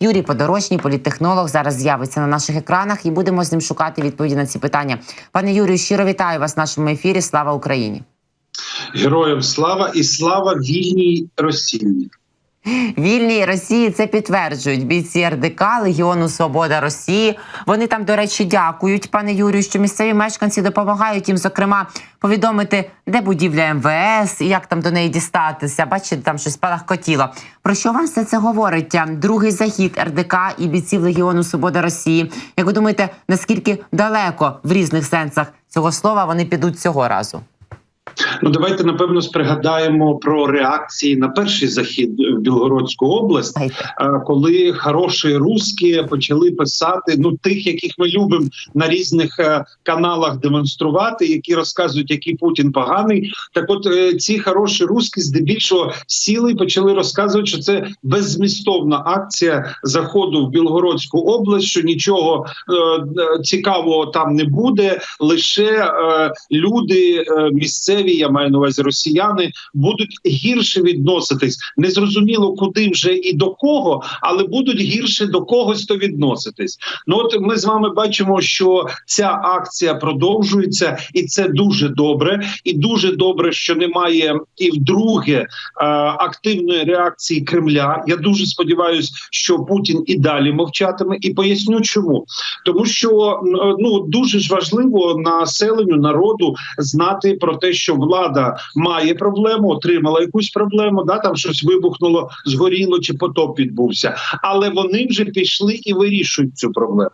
Юрій Подорожній, політтехнолог, зараз з'явиться на наших екранах і будемо з ним шукати відповіді на ці питання. Пане Юрію, щиро вітаю вас в нашому ефірі. Слава Україні! Героям слава і слава вільній Росії. Вільній Росії це підтверджують бійці РДК Легіону Свобода Росії. Вони там, до речі, дякують, пане Юрію, що місцеві мешканці допомагають їм, зокрема, повідомити, де будівля МВС і як там до неї дістатися. Бачите, там щось палахкотіло. Про що вам все це говорить? Другий захід РДК і бійців Легіону Свобода Росії. Як ви думаєте, наскільки далеко в різних сенсах цього слова вони підуть цього разу? Ну давайте напевно спригадаємо про реакції на перший захід в Білгородську область, е, коли хороші русські почали писати ну тих, яких ми любимо на різних е, каналах демонструвати, які розказують, який Путін поганий. Так, от е, ці хороші русські здебільшого сіли і почали розказувати, що це беззмістовна акція заходу в Білгородську область, що нічого е, цікавого там не буде, лише е, люди е, місцеві, я маю на увазі росіяни, будуть гірше відноситись. Незрозуміло, куди вже і до кого, але будуть гірше до когось то відноситись. Ну от ми з вами бачимо, що ця акція продовжується, і це дуже добре. І дуже добре, що немає і вдруге е, активної реакції Кремля. Я дуже сподіваюся, що Путін і далі мовчатиме, і поясню, чому тому, що ну дуже ж важливо населенню народу знати про те, що влада має проблему, отримала якусь проблему, да там щось вибухнуло, згоріло чи потоп відбувся, але вони вже пішли і вирішують цю проблему.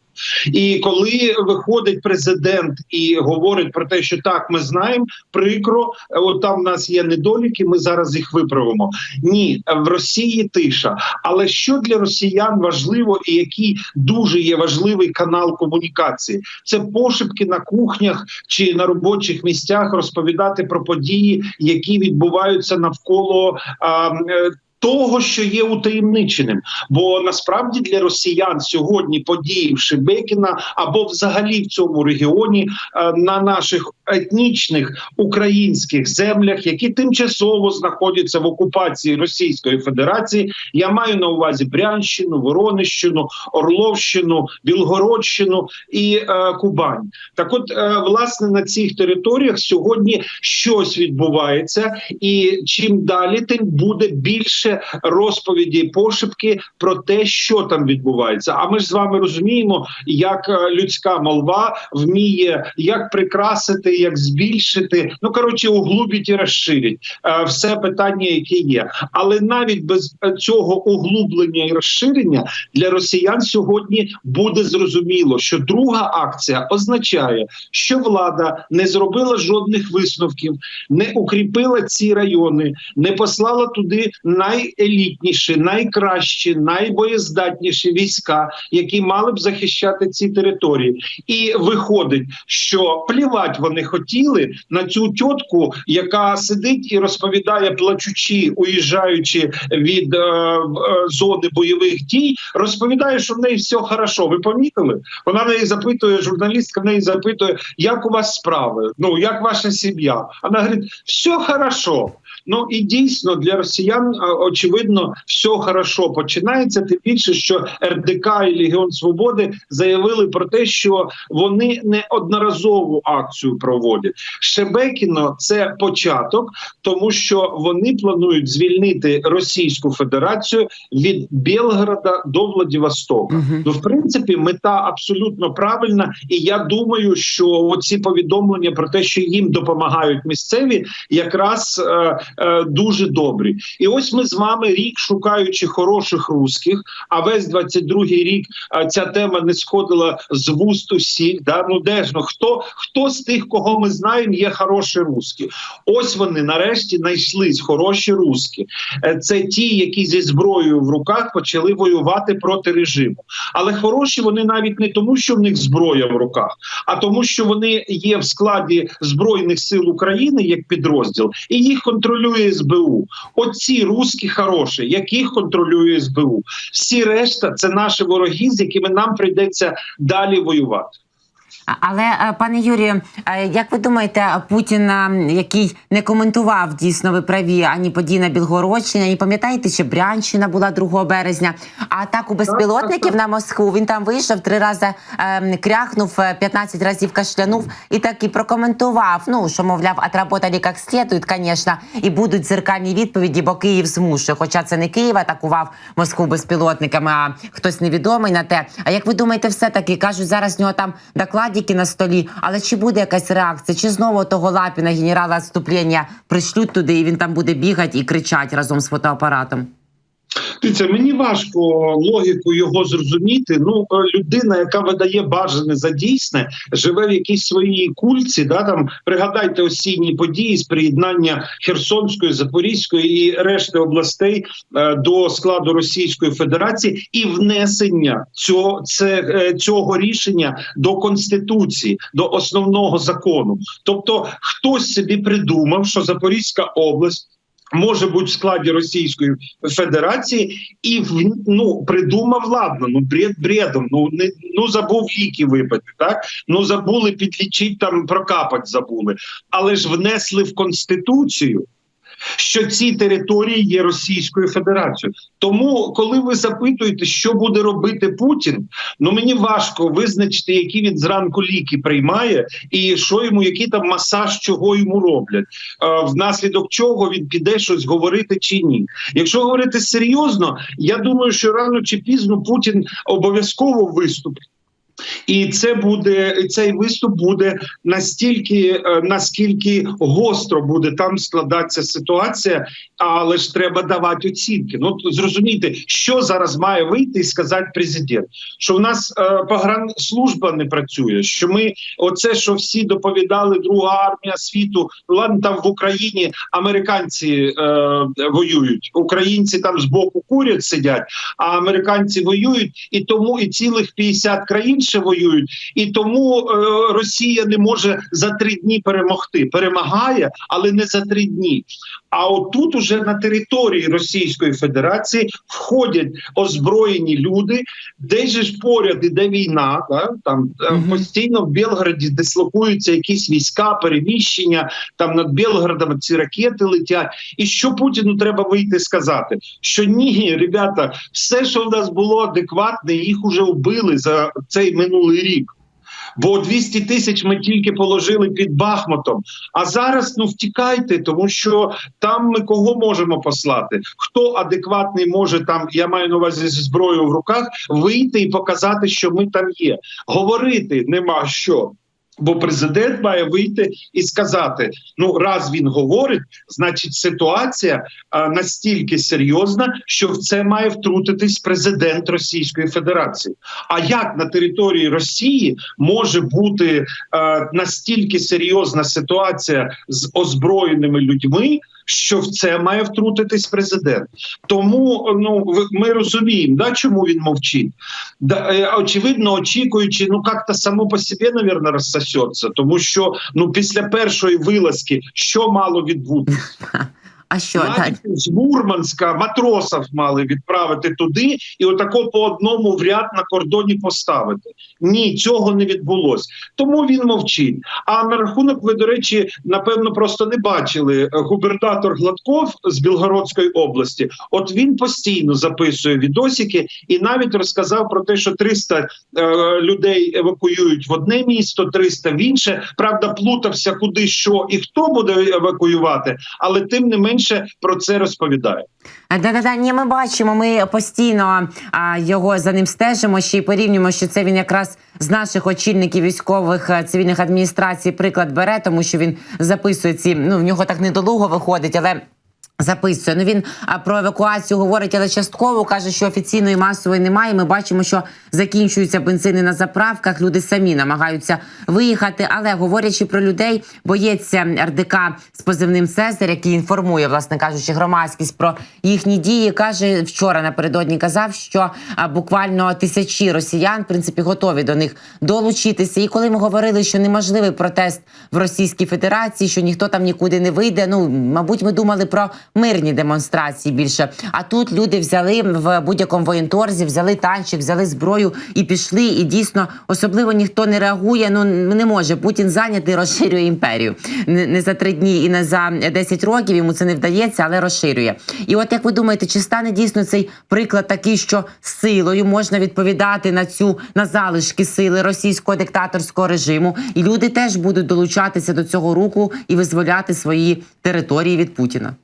І коли виходить президент і говорить про те, що так, ми знаємо, прикро, от там в нас є недоліки, ми зараз їх виправимо. Ні, в Росії тиша. Але що для росіян важливо, і який дуже є важливий канал комунікації, це пошепки на кухнях чи на робочих місцях розповідати про події, які відбуваються навколо. А, того, що є утаємниченим, бо насправді для росіян сьогодні події в Шебекіна або взагалі в цьому регіоні е, на наших етнічних українських землях, які тимчасово знаходяться в окупації Російської Федерації. Я маю на увазі Брянщину, Воронищину, Орловщину, Білгородщину і е, Кубань. Так, от е, власне на цих територіях сьогодні щось відбувається, і чим далі, тим буде більше розповіді, пошепки про те, що там відбувається. А ми ж з вами розуміємо, як е, людська молва вміє як прикрасити, як збільшити. Ну коротше, углубіть і розширить е, все питання, яке є. Але навіть без е, цього углублення і розширення для росіян сьогодні буде зрозуміло, що друга акція означає, що влада не зробила жодних висновків, не укріпила ці райони, не послала туди найелітніші, найкращі, найбоєздатніші війська, які мали б захищати ці території. І виходить, що плівать вони хотіли на цю тітку, яка сидить і розповідає, плачучи, уїжджаючи від е, е, зони бойових дій, розповідає, що в неї все хорошо. Ви помітили? Вона в неї запитує, журналістка в неї запитує, як у вас справи? Ну як ваша сім'я? Вона говорить, все хорошо. Ну і дійсно для росіян очевидно все хорошо починається. Тим більше, що РДК і Легіон Свободи заявили про те, що вони не одноразову акцію проводять. Шебекіно це початок, тому що вони планують звільнити Російську Федерацію від Білгорода до Владивостока. Мгм. Ну, в принципі, мета абсолютно правильна, і я думаю, що оці повідомлення про те, що їм допомагають місцеві, якраз е, е, дуже добрі. І ось ми з вами рік шукаючи хороших русських. А весь 22-й рік е, ця тема не сходила з вуст усіх. Да? Ну де ж ну хто хто з тих, кого ми знаємо, є хороші русські? Ось вони нарешті знайшлись хороші русські. Е, Це ті, які зі зброєю в руках почали воювати проти режиму. Але хороші вони навіть не тому, що в них зброя в руках, а тому, що вони є в складі збройних сил України як підрозділ, і їх контролює СБУ. Оці русські хороші, яких контролює СБУ. Всі решта це наші вороги, з якими нам прийдеться далі воювати. Але е, пане Юрію, е, як ви думаєте, Путін, е, який не коментував дійсно ви праві ані події на Білгородщині, ані пам'ятаєте, чи Брянщина була 2 березня, а атаку безпілотників на Москву він там вийшов три рази е, кряхнув, е, 15 разів кашлянув і так і прокоментував. Ну що мовляв, отработали як слідують, звісно, і будуть зеркальні відповіді, бо Київ змушує. Хоча це не Київ атакував Москву безпілотниками, а хтось невідомий на те. А як ви думаєте, все таки кажуть, зараз нього там докладики на столі, але чи буде якась реакція? Чи знову того Лапіна, генерала відступлення, пришлють туди, і він там буде бігати і кричати разом з фотоапаратом? Дивіться, мені важко логіку його зрозуміти. Ну, е, людина, яка видає бажане за дійсне, живе в якійсь своїй кульці. Да, там пригадайте осінні події з приєднання Херсонської, Запорізької і решти областей е, до складу Російської Федерації і внесення цього, це, е, цього рішення до конституції, до основного закону. Тобто, хтось собі придумав, що Запорізька область. Може бути в складі Російської Федерації і ну придумав ладно, ну бред бредом. Ну не ну забув ліки випити, так ну забули підлічити там прокапать забули, але ж внесли в конституцію. Що ці території є Російською Федерацією, тому коли ви запитуєте, що буде робити Путін, ну мені важко визначити, які він зранку ліки приймає, і що йому, який там масаж, чого йому роблять, е, внаслідок чого він піде щось говорити чи ні. Якщо говорити серйозно, я думаю, що рано чи пізно Путін обов'язково виступить. І це буде цей виступ буде настільки, е, наскільки гостро буде там складатися ситуація, але ж треба давати оцінки. Ну зрозумійте, що зараз має вийти і сказати президент, що в нас е, погранслужба не працює. Що ми, оце, що всі доповідали, друга армія світу, ладно, там в Україні американці е, воюють, українці там з боку курять сидять, а американці воюють, і тому і цілих 50 країн ще воюють, і тому е, Росія не може за три дні перемогти. Перемагає, але не за три дні. А отут уже на території Російської Федерації входять озброєні люди, де ж поряд іде війна, да? там Мгм. постійно в Білгороді дислокуються якісь війська, переміщення. Там над Білгородом ці ракети летять. І що Путіну треба вийти сказати? Що ні, ребята, все, що в нас було адекватне, їх уже вбили за цей минулий рік. Бо 200 тисяч ми тільки положили під Бахмутом. А зараз ну втікайте, тому що там ми кого можемо послати? Хто адекватний може там, я маю на увазі зі зброєю в руках, вийти і показати, що ми там є. Говорити нема що. Бо президент має вийти і сказати: ну, раз він говорить, значить ситуація а, настільки серйозна, що в це має втрутитись президент Російської Федерації. А як на території Росії може бути е, настільки серйозна ситуація з озброєними людьми, що в це має втрутитись президент? Тому ну ми розуміємо, да, чому він мовчить. Да, е, очевидно, очікуючи, ну як-то само по собі, розсосеться, тому що ну після першої вилазки що мало відбутися? А що так? З Мурманська матросів мали відправити туди і отако по одному в ряд на кордоні поставити. Ні, цього не відбулося. Тому він мовчить. А на рахунок, ви, до речі, напевно, просто не бачили. Е, Губернатор Гладков з Білгородської області. От він постійно записує відосики і навіть розказав про те, що 300 е, людей евакуюють в одне місто, 300 в інше. Правда, плутався куди що і хто буде евакуювати, але тим не менше про це розповідає. Да, да, да, ні, ми бачимо. Ми постійно а, його за ним стежимо ще й порівнюємо, що це він якраз з наших очільників військових е, цивільних адміністрацій приклад бере, тому що він записує ці. Ну в нього так недолуго виходить, але. Записує. Ну він про евакуацію говорить, але частково каже, що офіційної масової немає. Ми бачимо, що закінчуються бензини на заправках. Люди самі намагаються виїхати. Але говорячи про людей, боєць РДК з позивним Цезар, який інформує, власне кажучи, громадськість про їхні дії, каже вчора напередодні казав, що буквально тисячі росіян в принципі готові до них долучитися. І коли ми говорили, що неможливий протест в Російській Федерації, що ніхто там нікуди не вийде. Ну мабуть, ми думали про мирні демонстрації більше. А тут люди взяли в будь-якому воєнторзі, взяли танчик, взяли зброю і пішли. І дійсно особливо ніхто не реагує. Ну не може. Путін зайнятий розширює імперію. Не, за три дні і не за 10 років йому це не вдається, але розширює. І от як ви думаєте, чи стане дійсно цей приклад такий, що силою можна відповідати на цю на залишки сили російського диктаторського режиму, і люди теж будуть долучатися до цього руху і визволяти свої території від Путіна?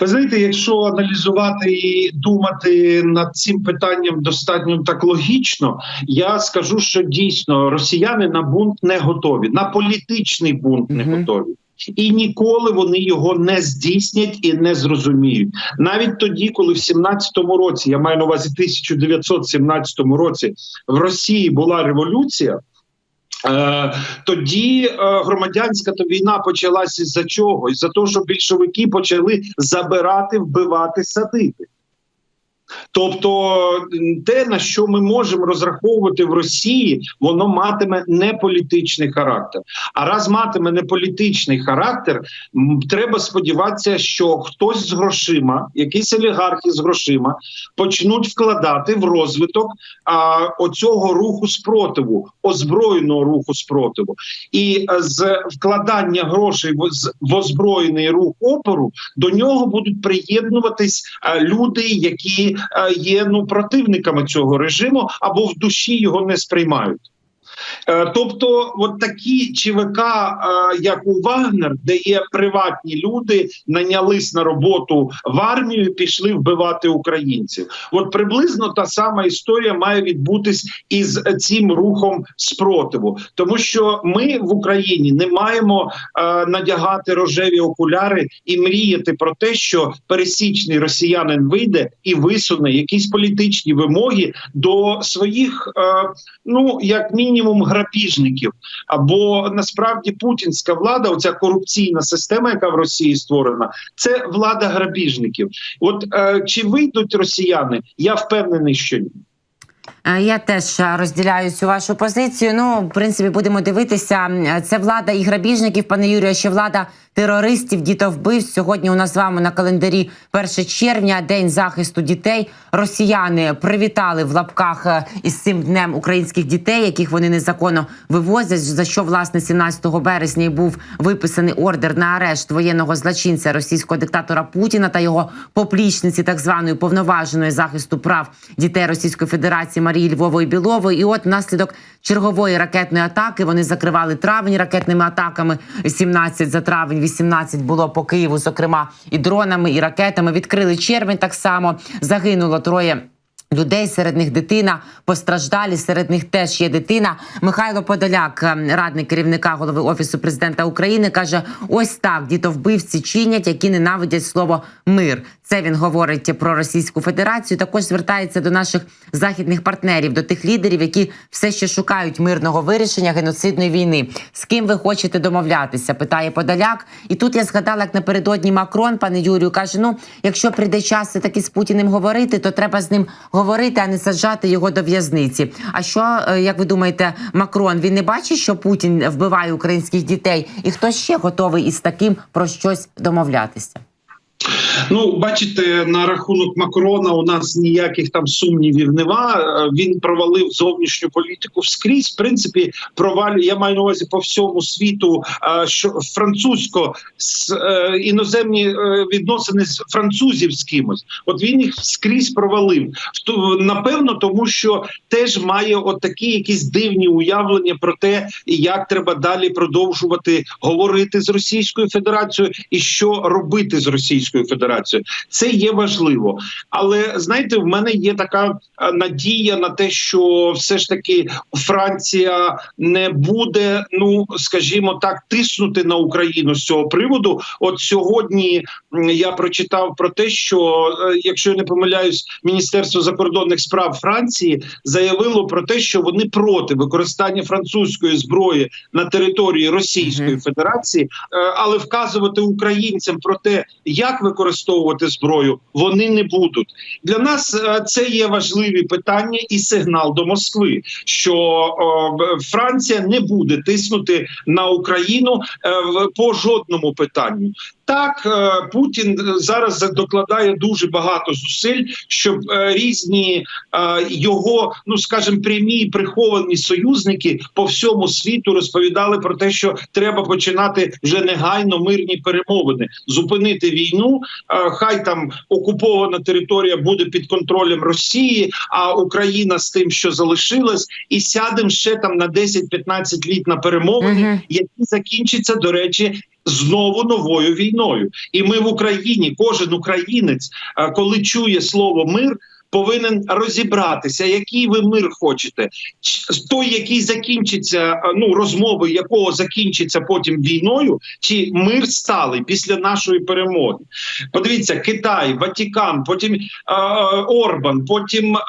Ви знаєте, якщо аналізувати і думати над цим питанням достатньо так логічно, я скажу, що дійсно росіяни на бунт не готові, на політичний бунт не готові. І ніколи вони його не здійснять і не зрозуміють. Навіть тоді, коли в 17-му році, я маю на увазі 1917 році, в Росії була революція. Е, тоді е, громадянська то війна почалася з-за чого? Із-за того, що більшовики почали забирати, вбивати, садити. Тобто те, на що ми можемо розраховувати в Росії, воно матиме не політичний характер. А раз матиме не політичний характер, треба сподіватися, що хтось з грошима, якісь олігархи з грошима, почнуть вкладати в розвиток а, оцього руху спротиву, озброєного руху спротиву. І е, з вкладання грошей в, з- озброєний рух опору до нього будуть приєднуватись е, люди, які є ну противниками цього режиму або в душі його не сприймають. Е, Тобто, от такі ЧВК, е, як у Вагнер, де є приватні люди, нанялись на роботу в армію, пішли вбивати українців. От приблизно та сама історія має відбутись із цим рухом спротиву, тому що ми в Україні не маємо е, надягати рожеві окуляри і мріяти про те, що пересічний росіянин вийде і висуне якісь політичні вимоги до своїх, ну як мінімум, грабіжників. Або насправді путінська влада, оця корупційна система, яка в Росії створена, це влада грабіжників. От е, чи вийдуть росіяни? Я впевнений, що ні. Е, Я теж е, розділяю цю вашу позицію. Ну, в принципі, будемо дивитися. Е, Це влада і грабіжників, пане Юрію, ще влада терористів, дітовбивць. Сьогодні у нас з вами на календарі 1 червня, день захисту дітей. Росіяни привітали в лапках із цим днем українських дітей, яких вони незаконно вивозять. За що власне 17 березня і був виписаний ордер на арешт воєнного злочинця російського диктатора Путіна та його поплічниці, так званої повноваженої захисту прав дітей Російської Федерації Марії Львової Білової. І от внаслідок чергової ракетної атаки вони закривали травень ракетними атаками. 17 за травень, 18 було по Києву, зокрема і дронами, і ракетами. Відкрили червень. Так само загинуло троє. Людей серед них дитина постраждалі. Серед них теж є дитина. Михайло Подоляк, ем, радник керівника голови офісу президента України, каже: ось так дітовбивці чинять, які ненавидять слово мир. Це він говорить про Російську Федерацію. Також звертається до наших західних партнерів, до тих лідерів, які все ще шукають мирного вирішення геноцидної війни. З ким ви хочете домовлятися? Питає Подоляк. І тут я згадала, як напередодні Макрон, пане Юрію, каже: ну, якщо прийде час таки з Путіним говорити, то треба з ним говорити, а не саджати його до в'язниці. А що, е, як ви думаєте, Макрон він не бачить, що Путін вбиває українських дітей, і хто ще готовий із таким про щось домовлятися? Ну, бачите, на рахунок Макрона у нас ніяких там сумнівів нема. Е, Він провалив зовнішню політику вскрізь. В принципі, провалює. Я маю на увазі по всьому світу, е, що французько е, іноземні відносини з французів з кимось. От він їх скрізь провалив. Напевно, тому що теж має от такі якісь дивні уявлення про те, як треба далі продовжувати говорити з Російською Федерацією і що робити з Російською Федерацією. Це є важливо. Але знаєте, в мене є така е, надія на те, що все ж таки Франція не буде, ну скажімо так, тиснути на Україну з цього приводу. От сьогодні я прочитав про те, що е, якщо я не помиляюсь, Міністерство закордонних справ Франції заявило про те, що вони проти використання французької зброї на території Російської Мгм. Федерації, е, але вказувати українцям про те, як використовувати зброю, вони не будуть. Для нас е, це є важливі питання і сигнал до Москви, що Франція не буде тиснути на Україну е, по жодному питанню. Так е, Путін зараз докладає дуже багато зусиль, щоб е, різні е, його, ну скажімо, прямі і приховані союзники по всьому світу розповідали про те, що треба починати вже негайно мирні перемовини, зупинити війну. е, Хай там окупована територія буде під контролем Росії, а Україна з тим, що залишилась, і сядемо ще там на 10-15 літ на перемовини, які закінчаться, до речі. Знову новою війною, і ми в Україні, кожен українець, коли чує слово мир, повинен розібратися, який ви мир хочете. Той, який закінчиться, е, ну розмови якого закінчиться потім війною, чи мир сталий після нашої перемоги. Подивіться, Китай, Ватикан, потім е, е, Орбан, потім е,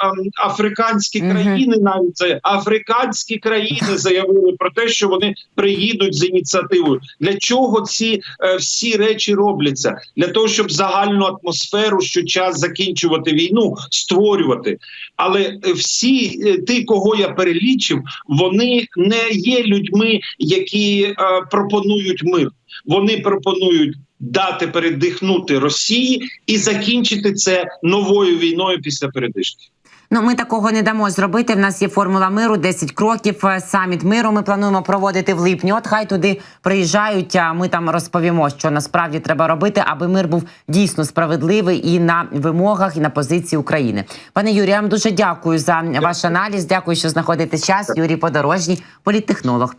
африканські країни, навіть це африканські країни заявили про те, що вони приїдуть з ініціативою. Для чого ці е, всі речі робляться? Для того, щоб загальну атмосферу, що час закінчувати війну, створювати. Але е, всі е, ті, кого я перелічив, вони не є людьми, які е, пропонують мир. Вони пропонують дати передихнути Росії і закінчити це новою війною після передишки. Ну, ми такого не дамо зробити. В нас є формула миру, 10 кроків. е, Саміт миру. Ми плануємо проводити в липні. От хай туди приїжджають. А ми там розповімо, що насправді треба робити, аби мир був дійсно справедливий і на вимогах, і на позиції України. Пане Юрію, я вам дуже дякую за ваш аналіз. Дякую, що знаходите час. Юрій Подорожній, політтехнолог.